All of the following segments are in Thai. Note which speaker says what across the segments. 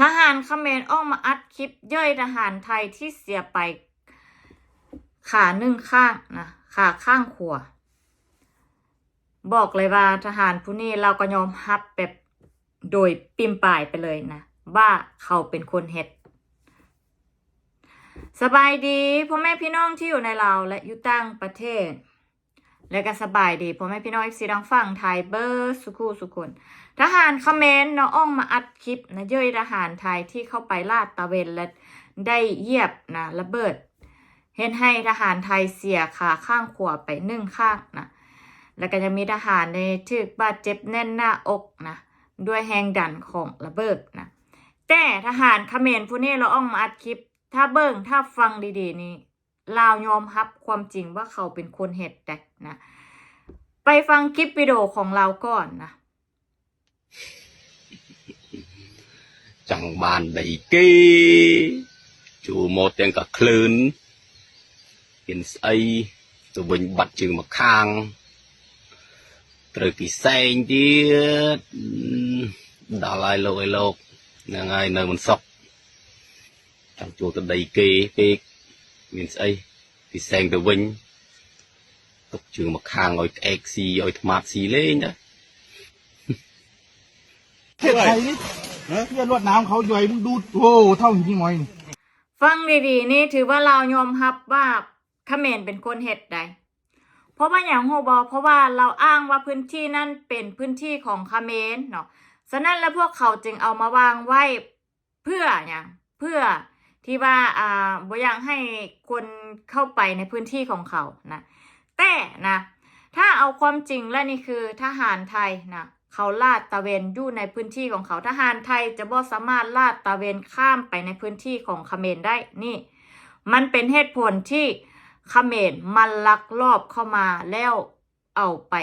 Speaker 1: ทหารเขมรออกมาอัดคลิปย่อยทหารไทยที่เสียไป ขาหนึ่งข้างนะขาข้างขวาบอกเลยว่าทหารผู้นี้เราก็ยอมรับแบบโดยปิมป่ายไปเลยนะ ว่าเขาเป็นคนเฮ็ดสบายดีพ่อแม่พี่น้องที่อยู่ในลาวและอยู่ต่างประเทศ และก็สบายดีพ่อแม่พี่น้องอีกสีดังฝั่งไทยเบอร์สุขุสุคน ทหารเขมรเนาะอ้องมาอัดคลิปนะเย้ยทหารไทยที่เข้าไปลาดตะเวนและได้เยียบนะระเบิด เห็นให้ทหารไทยเสียขาข้างขวาไปหนึ่งข้างนะแล้วก็จะมีทหารในถึกบาดเจ็บแน่นหน้าอกนะด้วยแรงดันของระเบิดนะแต่ทหารเขมรผู้นี้เราอ้องมาอัดคลิป ถ้าเบิ่งถ้าฟังดีๆนี่ลาวยอมรับความจริงว่าเขาเป็นคนเห็ดแต่นะ ไปฟังคลิปวิดีโอของเราก่อนนะ
Speaker 2: ចង់បានដីគេជួមកទាំងក៏ក្លឿនមានស្អីទៅវិញបាត់ជើងមកខាងត្រូវពីសែងទៀតដល់ហើយលោកឯលោកហ្នឹងហើយនៅមិនសុខចង់ជួក្តីគេពេកមានស្អីពីសែងទៅវិញទុកជើងមកខាងឲ្យក្អែកស៊ីឲ្យថ្មាតស៊ីលេងណា
Speaker 3: เทศไทยนี่เพื่อนรวดน้ำเขาย่อยมึงดูโอ้เท่าหินที่มอยนี่
Speaker 1: ฟังดีๆ นี่ถือว่าเรายอมรับว่าเขมรเป็นคนเห็ดใดเพราะว่าอย่างโฮบอเพราะว่าเราอ้างว่าพื้นที่นั่นเป็นพื้นที่ของเขมรเนาะฉะนั้นแล้วพวกเขาจึงเอามาวางไว้เพื่ออย่างเพื่อที่ว่าอ่าบ่อยากให้คนเข้าไปในพื้นที่ของเขานะแต่นะ ถ้าเอาความจริงและนี่คือทหารไทยนะ เขาลาดตะเวนอยู่ในพื้นที่ของเขาทหารไทยจะบ่สามารถลาดตะเวนข้ามไปในพื้นที่ของเขมรได้นี่ มันเป็นเหตุผลที่เขมรมันลักลอบเข้ามาแล้วเอาไป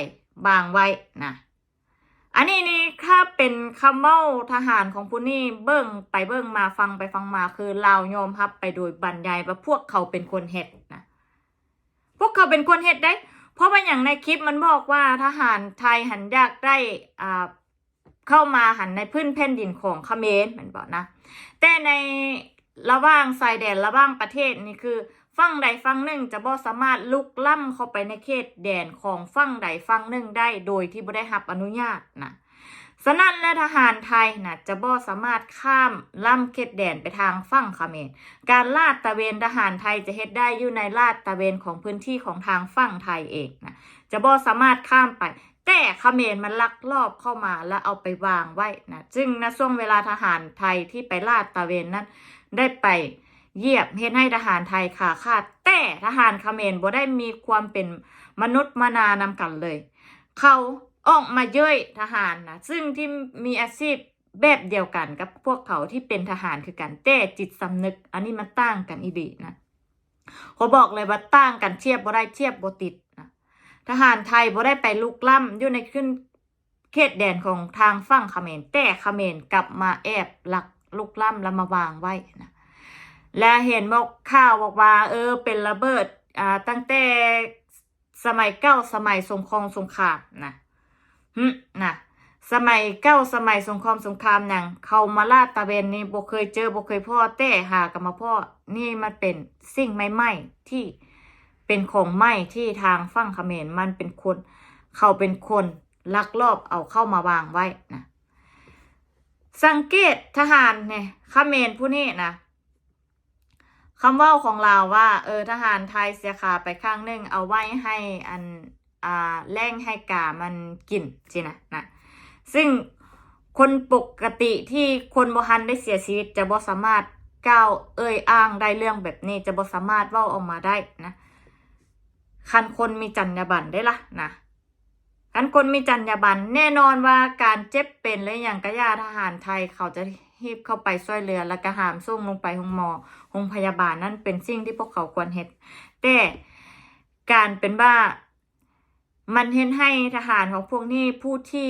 Speaker 1: บางไว้นะอันนี้นี่ถ้าเป็นคำเว้าทหารของผู้นี่เบิ้งไปเบิ้งมาฟังไปฟังมาคือเรายอมรับไปโดยบรรยายว่าพวกเขาเป็นคนเฮ็ดนะพวกเขาเป็นคนเฮ็ดได้ เพราะมันอย่างในคลิปมันบอกว่าทหารไทยหันอยากได้อ่าเข้ามาหันในพื้นแผ่นดินของเขมรมันบอกนะ แต่ในระหว่างชายแดนระหว่างประเทศนี่คือฝั่งใดฝั่งหนึ่งจะบ่สามารถลุกล้ำเข้าไปในเขตแดนของฝั่งใดฝั่งหนึ่งได้โดยที่บ่ได้รับอนุญาตนะ สนั่นและทหารไทยนะจะบ่สามารถข้ามล้ำเขตแดนไปทางฝั่งเขมร การลาดตะเวนทหารไทยจะเฮ็ดได้อยู่ในลาดตะเวนของพื้นที่ของทางฝั่งไทยเองนะจะบ่สามารถข้ามไป แต่เขมรมันลักลอบเข้ามาแล้วเอาไปวางไว้นะจึงนะช่วงเวลาทหารไทยที่ไปลาดตะเวนนั้นได้ไปเหยียบเฮ็ดให้ทหารไทยขาขาดแต่ทหารเขมรบ่ได้มีความเป็นมนุษย์มานานำกันเลย เขา ออกมาเย้ยทหารนะซึ่งที่มีอาชีพแบบเดียวกันกับพวกเขาที่เป็นทหารคือกันแต่จิตสำนึก อันนี้มันต่างกันอีดีนะเขาบอกเลยว่าต่างกันเทียบบ่ได้เทียบบ่ติดนะทหารไทยบ่ได้ไปลุกล้ำอยู่ในขึ้นเขตแดนของทางฝั่งเขมรแต่เขมรกลับมาแอบหลักลุกล้ำแล้วมาวางไว้นะและเห็นบอกข่าวบอกว่า เออ เป็นระเบิดอ่าตั้งแต่สมัยเก้าสมัยสงครามสงครามนะ หึนะสมัยเก้าสมัยสงครามสงครามหนังเขามาลาดตะเวนนี่บ่เคยเจอบ่เคยพ่อแต่หากันมาพ่อนี่มันเป็นสิ่งใหม่ๆที่เป็นของใหม่ที่ทางฝั่งเขมรมันเป็นคน เขาเป็นคนลักลอบเอาเข้ามาวางไว้นะสังเกตทหารเนี่ยเขมรผู้นี้นะคำว่าของเราว่า เออทหารไทยเสียขาไปข้างหนึงเอาไว้ให้อัน อ่าแรงให้กามันกินสินะนะซึ่งคนปกติที่คนบ่ทันได้เสียชีวิตจะบ่สามารถก้าวเอ่ยอ้างได้เรื่องแบบนี้จะบ่สามารถเว้าออกมาได้นะคันคนมีจรรยาบรรณได้ละนะคันคนมีจรรยาบรรณแน่นอนว่าการเจ็บเป็นและอย่างกระยาทหารไทยเขาจะฮีบเข้าไปช่วยเหลือและกระหามส่งลงไปโรงหมอโรงพยาบาลนั่นเป็นสิ่งที่พวกเขาควรเฮ็ดแต่การเป็นว่า มันเห็นให้ทหารของพวกนี้ผู้ที่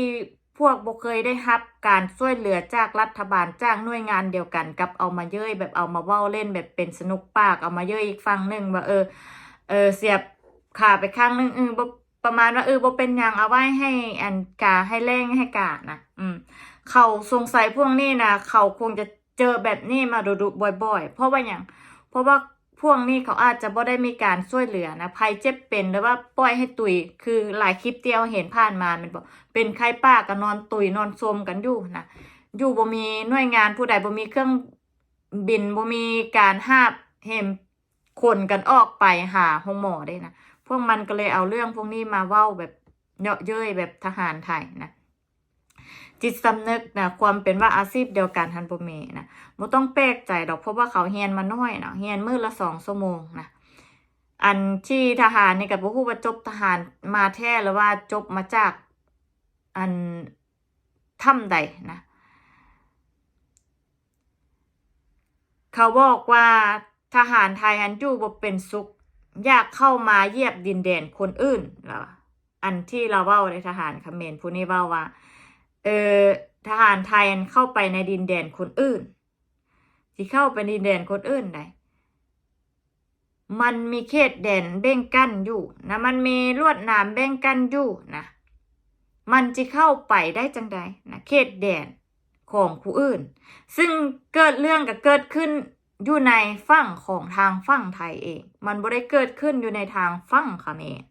Speaker 1: พวกบ่เคยได้รับการช่วยเหลือจากรัฐบาลจากหน่วยงานเดียวกัน กับเอามาเย้ยแบบเอามาเว้าเล่นแบบเป็นสนุกปากเอามาเย้ยอีกฝั่งหนึ่งว่าเออเออเสียบขาไปข้างหนึงเออประมาณว่าเออบ่เป็นหยังเอาไว้ให้อันกาให้แรงให้กานะอืมเขาสงสัยพวกนี้นะเขาคงจะเจอแบบนี้มาดุๆบ่อย ๆ เพราะว่าอย่างเพราะว่า พวกนี้เขาอาจจะบ่ได้มีการช่วยเหลือนะภัยเจ็บเป็นหรือว่าปล่อยให้ตุย คือหลายคลิปที่เราเห็นผ่านมามันบอกเป็นใครป้าก็นอนตุยนอนซมกันอยู่นะอยู่บ่มีหน่วยงานผู้ใดบ่มีเครื่องบินบ่มีการห้าเห็มคนกันออกไปหาห้องหมอได้นะพวกมันก็เลยเอาเรื่องพวกนี้มาเว้าแบบเยาะเย้ยแบบทหารไทยนะ จิตสำนึกนะความเป็นว่าอาชีพเดียวกันทันบ่มีนะบ่ต้องแปลกใจดอกเพราะว่าเขาเฮียนมาน้อยเนาะเฮียนมือละสองชั่วโมงนะอันที่ทหารนี่ก็บ่ฮู้ว่าจบทหารมาแท้หรือว่าจบมาจากอันถ้ำใดนะเขาบอกว่าทหารไทยอันอยู่บ่เป็นสุขอยากเข้ามาเยียบดินแดนคนอื่นแล้วอะอันที่เราเว้าในทหารเขมรผู้นี้เว้าว่า เออทหารไทยเข้าไปในดินแดนคนอื่นที่เข้าไปดินแดนคนอื่นได้มันมีเขตแดนเบ่งกั้นอยู่นะมันมีลวดหนามเบ่งกั้นอยู่นะมันจะเข้าไปได้จังใดนะเขตแดนของผู้อื่น ซึ่งเกิดเรื่องก็เกิดขึ้นอยู่ในฝั่งของทางฝั่งไทยเอง มันบ่ได้เกิดขึ้นอยู่ในทางฝั่งเขมร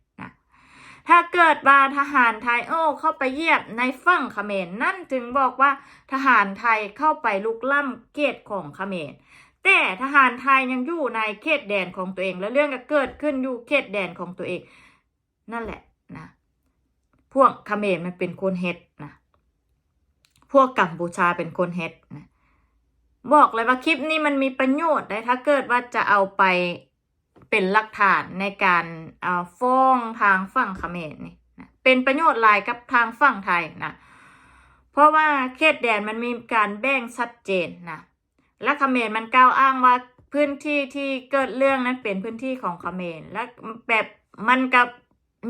Speaker 1: ถ้าเกิดว่าทหารไทยโอ้เข้าไปเยียบในฝั่งเขมรนั่นจึงบอกว่าทหารไทยเข้าไปลุกล้ำเขตของเขมรแต่ทหารไทยยังอยู่ในเขตแดนของตัวเอง และเรื่องก็เกิดขึ้นอยู่เขตแดนของตัวเอง นั่นแหละนะพวกเขมรมันเป็นคนเฮ็ดนะพวกกัมพูชาเป็นคนเฮ็ดนะบอกเลยว่าคลิปนี้มันมีประโยชน์ได้ถ้าเกิดว่าจะเอาไป เป็นหลักฐานในการาฟ้องทางฝั่งเขมรนี่นะเป็นประโยชน์หลายกับทางฝั่งไทยนะเพราะว่าเขตแดนมันมีการแบ่งชัดเจนนะและเขมรมันกล่าวอ้างว่าพื้นที่ที่เกิดเรื่องนั้นเป็นพื้นที่ของเขมรและแบบมันกับ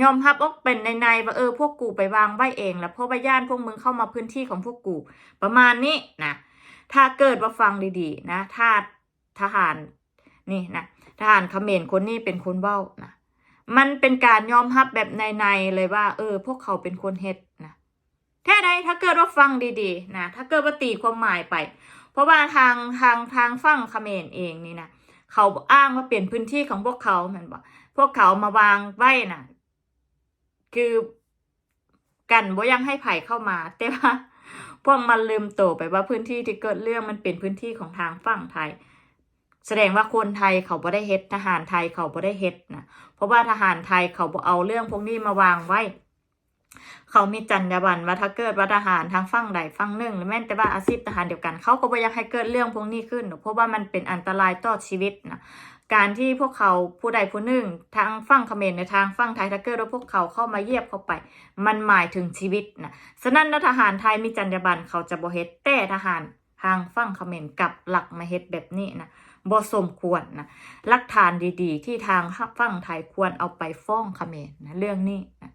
Speaker 1: ยอมรับออกเป็นในในว่าเออพวกกูไปวางไว้เอง แล้วเพราะว่าย่านพวกมึงเข้ามาพื้นที่ของพวกกู ประมาณนี้นะถ้าเกิดว่าฟังดีๆ นะถ้าทหารนี่นะ ทหารเขมรคนนี้เป็นคนเว้านะมันเป็นการยอมรับแบบในๆเลยว่า เออ พวกเขาเป็นคนเฮ็ดนะแท้ใดถ้าเกิดว่าฟังดีๆนะถ้าเกิดว่าตีความหมายไป เพราะว่าทางทางทางฝั่งเขมรเองนี่นะเขาอ้างว่าเป็นพื้นที่ของพวกเขาเหมือนบอกพวกเขามาวางไว้นะคือกันบ่ยังให้ไผ่เข้ามา แต่ว่าพวกมันลืมโตไปว่าพื้นที่ที่เกิดเรื่องมันเป็นพื้นที่ของทางฝั่งไทย แสดงว่าคนไทยเขาบ่ได้เฮ็ดทหารไทยเขาบ่ได้เฮ็ดนะเพราะว่าทหารไทยเขาบ่เอาเรื่องพวกนี้มาวางไว้ เขามีจรรยาบรรณว่าถ้าเกิดว่าทหารทางฝั่งใดฝั่งหนึ่งหรือแม้แต่ว่าอาชีพทหารเดียวกัน เขาก็บ่อยากให้เกิดเรื่องพวกนี้ขึ้นเพราะว่ามันเป็นอันตรายต่อชีวิตนะการที่พวกเขาผู้ใดผู้หนึ่งทางฝั่งเขมรในทางฝั่งไทยถ้าเกิดว่าพวกเขาเข้ามาเยียบเข้าไป มันหมายถึงชีวิตนะฉะนั้นนะทหารไทยมีจรรยาบรรณเขาจะบ่เฮ็ดแต่ทหารทางฝั่งเขมรกับหลักมาเฮ็ดแบบนี้นะ บ่สมควรนะหลักฐานดีๆ ที่ทางฝั่งไทยควรเอาไปฟ้องเขมรนะเรื่องนี้นะ